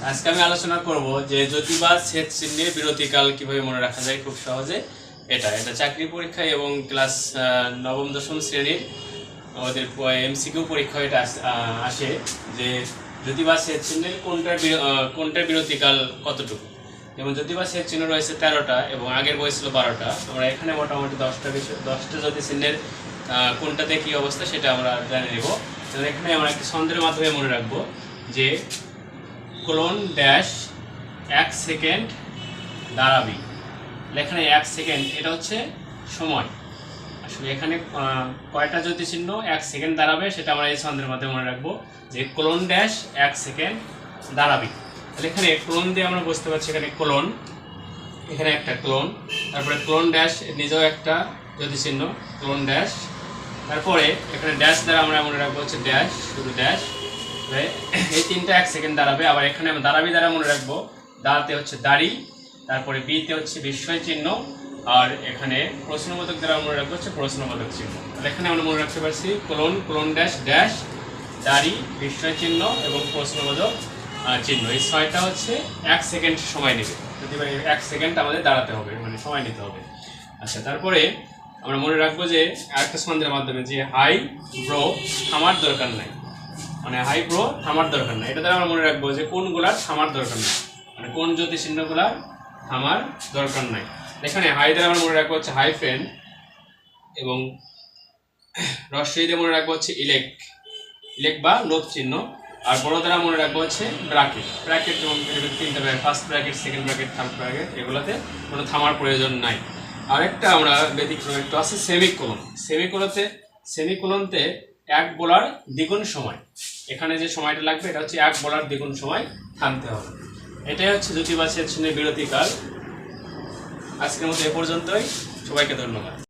আজকে আমি আলোচনা করব যে জ্যোতিবাদ ছেদ চিহ্নের বিরতিকাল কীভাবে মনে রাখা যায় খুব সহজে। এটা এটা চাকরি পরীক্ষা এবং ক্লাস নবম, দশম শ্রেণির আমাদের এমসিকিউ পরীক্ষা এটা আস- যে জ্যোতিবাদ ছেদ চিহ্নের কোনটার কোনটার বিরতিকাল কতটুকু? যেমন জ্যোতিবাদ ছেদ চিহ্ন রয়েছে তেরোটা এবং আগের বই ছিল বারোটা। আমরা এখানে মোটামুটি দশটা বিষয়, দশটা যদি চিহ্নের কোনটাতে কি অবস্থা সেটা আমরা জানে নেব এখানে আমরা একটি ছন্দের মাধ্যমে মনে রাখব যে কোলন ড্যাশ এক সেকেন্ড দাঁড়াবি। এখানে এক সেকেন্ড এটা হচ্ছে সময়। আসলে এখানে কয়টা চিহ্ন এক সেকেন্ড দাঁড়াবে সেটা আমরা এই ছন্দের মাধ্যমে মনে রাখব যে কোলন ড্যাশ এক সেকেন্ড দাঁড়াবি। তাহলে এখানে ক্লোন দিয়ে আমরা বুঝতে পারছি এখানে কোলন এখানে একটা ক্লোন তারপরে ক্লোন ড্যাশ নিজেও একটা চিহ্ন ক্লোন ড্যাশ তারপরে এখানে ড্যাশ দ্বারা আমরা মনে রাখব হচ্ছে ড্যাশ শুধু ড্যাশ এই তিনটা এক সেকেন্ড দাঁড়াবে, আবার এখানে আমরা দাঁড়াবি দ্বারা মনে রাখব। দাঁড়াতে হচ্ছে দাড়ি, তারপরে বিতে হচ্ছে বিস্ময় চিহ্ন, আর এখানে প্রশ্নবোধক দ্বারা মনে রাখব হচ্ছে প্রশ্নবোধক চিহ্ন। তাহলে এখানে আমরা মনে রাখতে পারছি ক্লোন ক্লোন ড্যাশ ড্যাশ দাড়ি, বিস্ময় চিহ্ন এবং প্রশ্নবোধক চিহ্ন। এই ছয়টা হচ্ছে এক সেকেন্ড সময় নেবে। যদি এক সেকেন্ড আমাদের দাঁড়াতে হবে মানে সময় নিতে হবে। আচ্ছা তারপরে আমরা মনে রাখব যে আরেকটা ছন্দের মাধ্যমে যে হাই, ব্রো থামার দরকার নাই। মানে হাই ব্রো থামার দরকার নাই। এটা দ্বারা আমরা মনে রাখব যে কোনগুলার থামার দরকার নাই। মানে কোন জ্যোতি চিহ্নগুলার থামার দরকার নাই। এখানে হাই দ্বারা আমরা মনে রাখব হচ্ছে হাই ফ্রেন্ড এবং রস্বই দিয়ে মনে রাখব হচ্ছে ইলেক। ইলেক বা লোভ চিহ্ন। আর বড় দ্বারা মনে রাখব হচ্ছে ব্র্যাকেট। ব্র্যাকেট যেমন তিনটা first bracket second bracket third bracket, এগুলোতে কোনো থামার প্রয়োজন নাই। আরেকটা আমরা ব্যতিক্রম একটু আছে সেমিকোলন সেমিকোলতে সেমিকোলনতে এক বলার দ্বিগুণ সময়। এখানে যে সময়টা লাগবে, এটা হচ্ছে এক বলার দ্বিগুণ সময় থামতে হবে। এটাই হচ্ছে জ্যোতিবাসী বিরতিকাল। আজকের মতো এ পর্যন্তই। সবাইকে ধন্যবাদ।